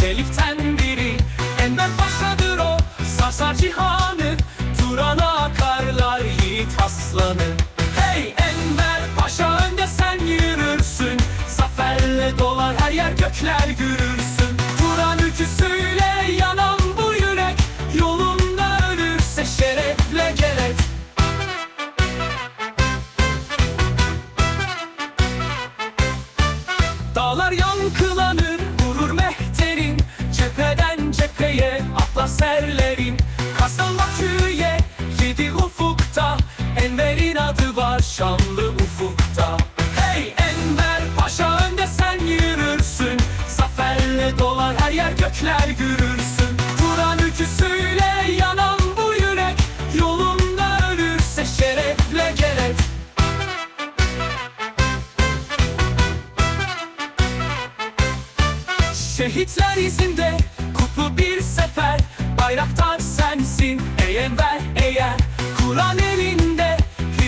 çelikten biri. Ender Paşa'dır o sarsar cihanı. Turan'a akarlar yiğit aslanı. Hey Enver Paşa önde sen yürürsün. Zaferle dolar her yer gökler gürür. Var şanlı ufukta. Hey Enver Paşa önde sen yürürsün. Zaferle dolar her yer gökler gürürsün Turan ülküsüyle yanan bu yürek Yolunda ölürse şerefle gerek. Şehitler izinde kutlu bir sefer. Bayraktar sensin ey Enver eğer. Kur'an elinde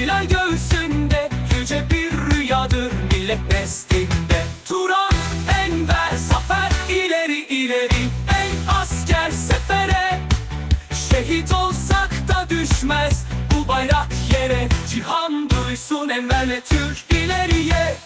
hilal göğsünde Yüce bir rüyadır millet nezdinde Turan Enver zafer ileri ileri. Ey asker sefere Şehit olsak da düşmez. Bu bayrak yere Cihan duysun Enver'le Türk ileriye